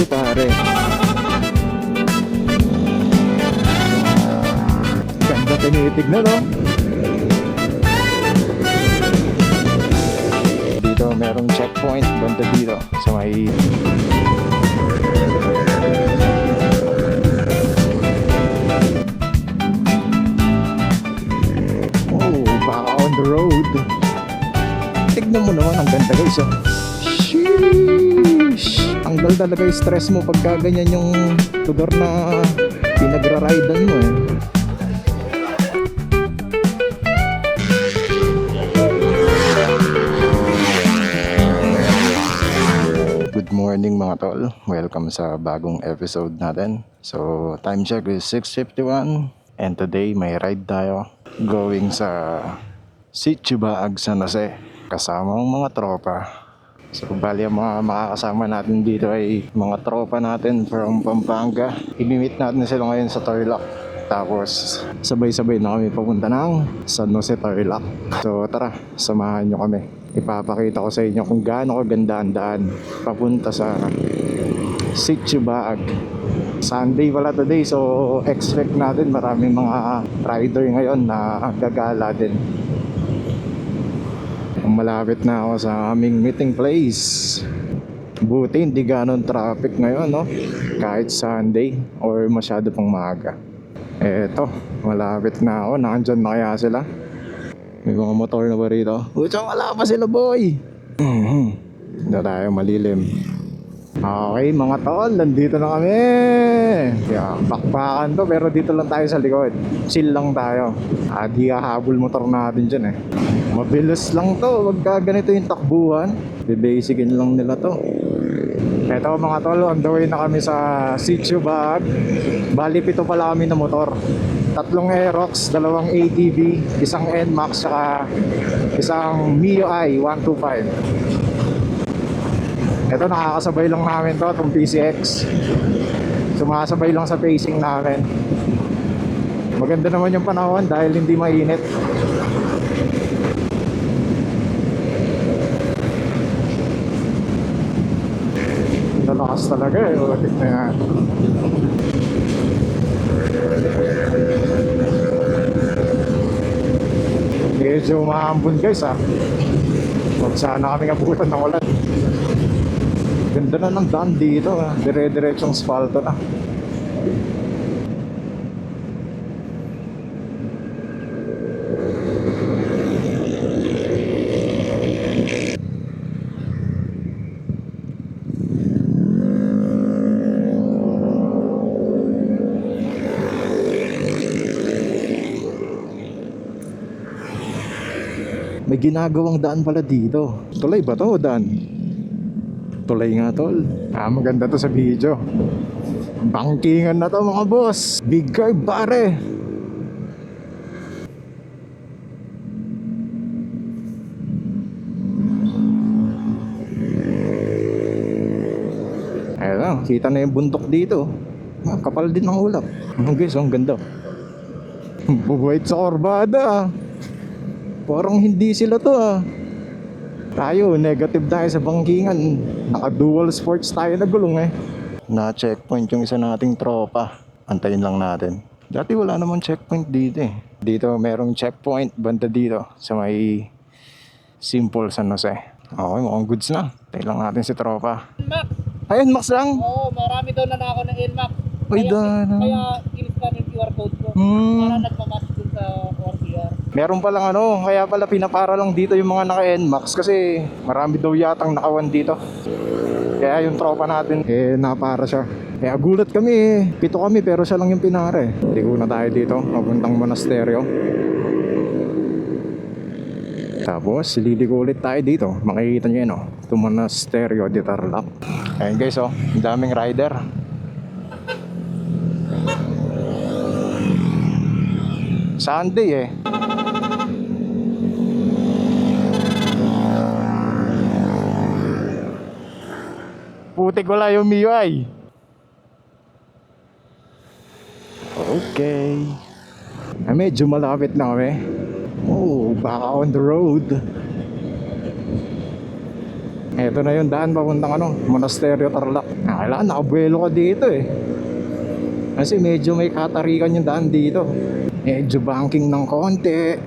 view pare. Ganda tinitignan no? Dito merong checkpoint banda dito sa may Oh, baka on the road. Tignan mo naman, ang ganda guys. Oh. Sheesh! Tanggal talaga yung stress mo pagka ganyan yung lugar na pinagra-ridean mo eh. Good morning mga tol. Welcome sa bagong episode natin. So, time check is 6.51 and today may ride tayo going sa Sitio Baag kasama ang mga tropa. So, bali ang mga makakasama natin dito ay mga tropa natin from Pampanga. Imimit natin sila ngayon sa Tarlac. Tapos, sabay-sabay na kami papunta ng San Jose Tarlac. So, tara, samahan nyo kami. Ipapakita ko sa inyo kung gaano kaganda ang daan papunta sa Sitio Baag. Sunday pala today, so expect natin maraming mga rider ngayon na gagala din. Malapit na ako sa aming meeting place. Buti hindi ganon traffic ngayon, no? Kahit Sunday or masyado pang maaga. Eto, malapit na ako. Nakandyan na kaya sila. May mga motor na ba rito? Pucha, wala pa sila, boy! Mhm. Hindi tayo malilim. Okay, mga tol, nandito na kami! Yeah, bakbakan to, pero dito lang tayo sa likod. Chill lang tayo. Ah, di hahabol motor natin dyan eh. Mabilis lang to, wag ganito yung takbuhan. Bibasicin lang nila to. Eto mga tol, on the way na kami sa Sitio Bag. Bali, pito pala kami na motor. Tatlong Aerox, dalawang ATV, isang NMAX, saka isang Mio i 125. Ito nakakasabay lang namin to, itong PCX. Sumasabay lang sa pacing namin. Maganda naman yung panahon dahil hindi mainit. Talaga eh. O, tignan yan. Medyo umahambon guys ah. Huwag sana kami abutan ng ulan. Ganda na ng daan dito ah. Dire-diretsong asfalto na. May ginagawang daan pala dito. Tulay ba to o daan? Tulay nga tol. Ah, maganda to sa video. Bangkingan na to mga boss. Big car pare. Ayun lang, kita na yung bundok dito. Kapal din ng ulap. Ang guys, ang ganda. Bubuhit sa korbada ah. Parang hindi sila to ah. Tayo, negative tayo sa bangkingan. Naka-dual sports tayo na gulong eh. Na-checkpoint yung isa nating tropa. Antayin lang natin. Dati wala namang checkpoint dito eh. Dito merong checkpoint banda dito sa may Simple San Jose. Okay, mukhang goods na. Tayo lang natin si tropa. Mac. Ayun, Max lang. Oo, marami daw na ako ng NMAX. Ay, Kaya, dana. kaya kiniscan yung QR code ko. Hmm. Para nagmamas. Meron palang ano, kaya pala pinapara lang dito yung mga naka-NMAX kasi marami daw yatang nakawan dito. Kaya yung tropa natin, eh napara siya. Kaya gulat kami eh. Pito kami pero siya lang yung pinara eh. Ligo na tayo dito, papuntang monasteryo. Tapos, liligo ulit tayo dito. Makikita nyo yun oh. Ito monasteryo de Tarlac. Ayun guys oh, daming rider. Sunday eh. Putik wala yung MIUI. Okay. Ah, medyo malapit na kami. Oh, baka on the road. Ito na yung daan papuntang ano, Monasterio Tarlac. Ah, kailangan nakabuelo ka dito eh. Kasi medyo may katarikan yung daan dito. Medyo banking ng konti.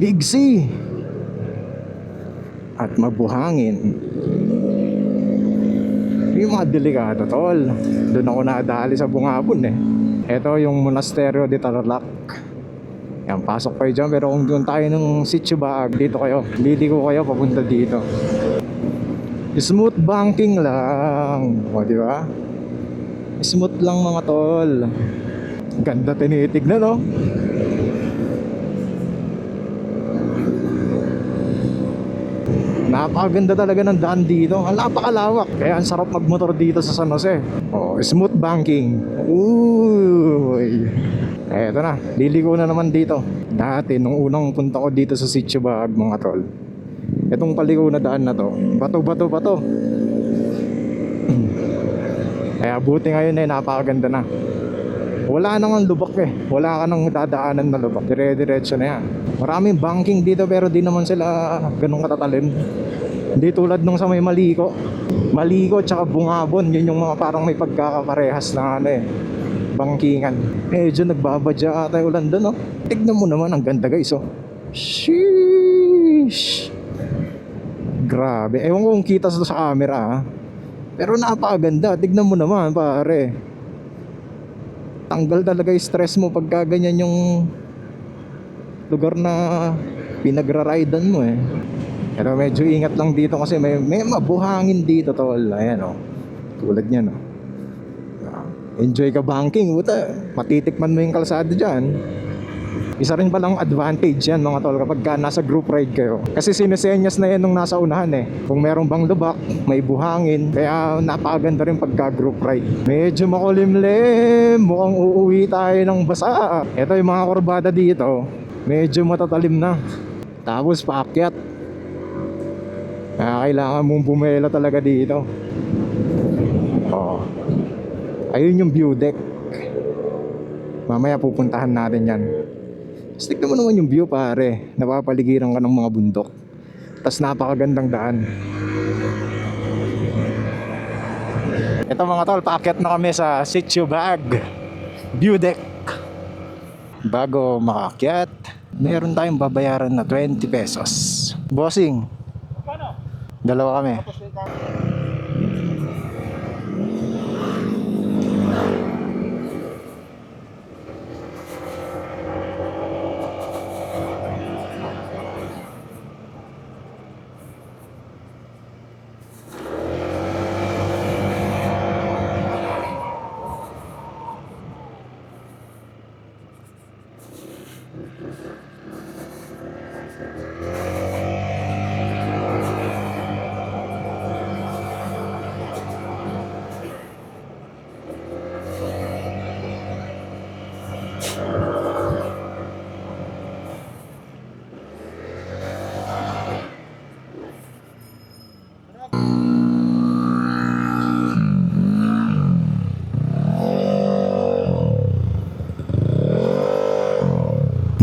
Big C. At mabuhangin. Yung mga delikado tol. Doon ako nadali sa bungabon eh. Ito yung Monasterio de Tarlac. Yan, pasok kayo dyan. Pero kung doon tayo ng sitio bag, dito kayo. Liliko kayo papunta dito. Smooth banking lang. O, di ba? Smooth lang mga tol. Ganda tinitig na, no? Napakaganda talaga ng daan dito. Ang napakalawak. Kaya ang sarap magmotor dito sa San Jose. Oh, smooth banking. Uy. Eto na, liliko na naman dito. Dati, nung unang punta ko dito sa Sitio Bahag, mga tol. Itong paliko na daan na to, bato-bato pa to. Kaya buti ngayon eh, napakaganda na. Wala nang lubak eh. Wala ka nang dadaanan na lubak. Dire-diretso na yan. Maraming banking dito pero di naman sila ganun katatalim. Hindi tulad nung sa may Maliko. Maliko tsaka Bungabon, yun yung mga parang may pagkakaparehas na ano eh. Bangkingan. Medyo nagbabadya ata yung ulan doon, no? Tignan mo naman, ang ganda guys, oh. Sheesh! Grabe. Ewan ko kung kita sa camera, ah. Pero napakaganda. Tignan mo naman, pare. Tanggal talaga yung stress mo pagka ganyan yung lugar na pinagra-ridean mo eh. Pero medyo ingat lang dito kasi may, may mabuhangin dito tol. Ayan oh. Tulad niyan oh. Ah, Enjoy ka banking, buta. Matitikman mo yung kalsada dyan. Isa rin palang advantage yan mga tol kapag ka nasa group ride kayo. Kasi sinesenyas na yan nung nasa unahan eh. Kung merong bang lubak, may buhangin. Kaya napakaganda rin pagka group ride. Medyo makulimlim. Mukhang uuwi tayo ng basa. Ito yung mga kurbada dito. Medyo matatalim na. Tapos paakyat. Kaya kailangan mong bumela talaga dito. Oh. Ayun yung view deck. Mamaya pupuntahan natin yan. Tapos tignan mo naman yung view pare. Napapaligiran ka ng mga bundok. Tapos napakagandang daan. Ito mga tol, paakyat na kami sa Sitio Bag View Deck. Bago makaakyat, meron tayong babayaran na 20 pesos. Bossing, dalawa kami.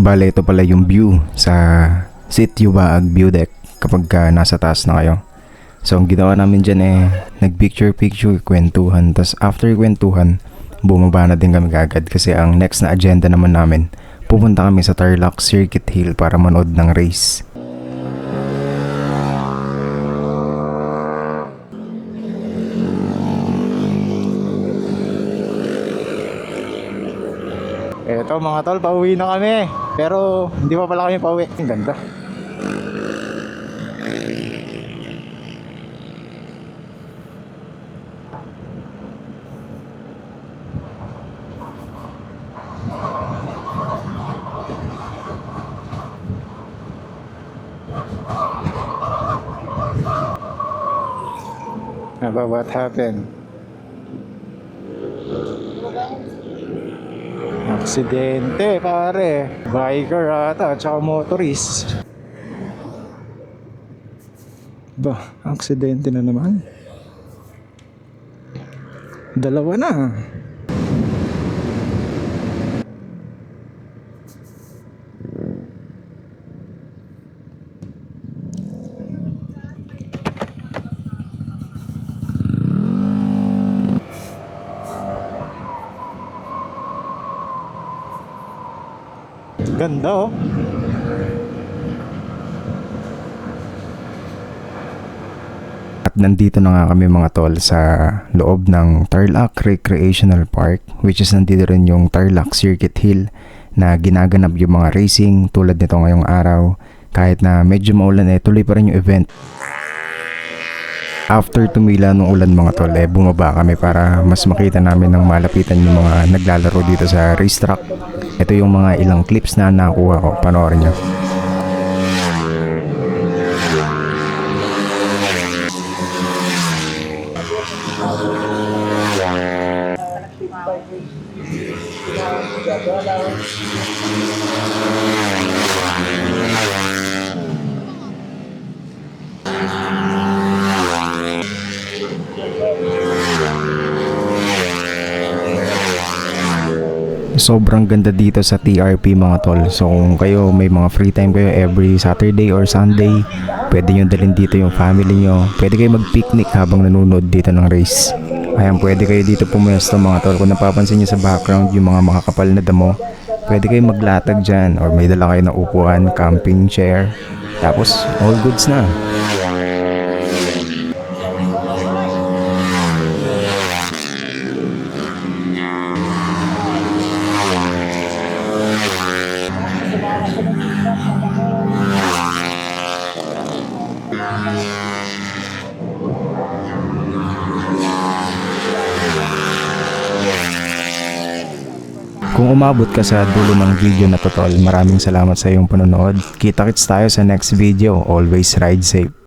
Bale, ito pala yung view sa Sitio Baag View Deck kapag ka nasa taas na kayo. So, ang ginawa namin dyan eh, nag-picture-picture, kwentuhan. Tapos, after kwentuhan, bumaba na din kami kagad kasi ang next na agenda naman namin, pupunta kami sa Tarlac Circuit Hill para manood ng race. Eto mga tol, pauwi na kami. Pero hindi pa pala kami pauwi. Ang ganda. Aba, what happened? Aksidente, pare. Biker ata, tsaka motorist. Ba, aksidente na naman. Dalawa na. Ganda oh. At nandito na nga kami mga tol sa loob ng Tarlac Recreational Park which is nandito rin yung Tarlac Circuit Hill na ginaganap yung mga racing tulad nito ngayong araw kahit na medyo maulan eh tuloy pa rin yung event. After tumila ng ulan mga tol eh bumaba kami para mas makita namin ng malapitan yung mga naglalaro dito sa racetrack. Ito yung mga ilang clips na nakuha ko. Panoorin nyo. Sobrang ganda dito sa TRP mga tol. So kung kayo may mga free time kayo every Saturday or Sunday, pwede nyo dalhin dito yung family nyo. Pwede kayo mag-picnic habang nanonood dito ng race. Ayan, pwede kayo dito pumuesto mga tol. Kung napapansin nyo sa background yung mga makakapal na damo, pwede kayo maglatag dyan or may dala kayo ng upuan, camping chair. Tapos, all goods na. Kung umabot ka sa dulo ng video na to tol, maraming salamat sa iyong panonood. Kita-kits tayo sa next video. Always ride safe.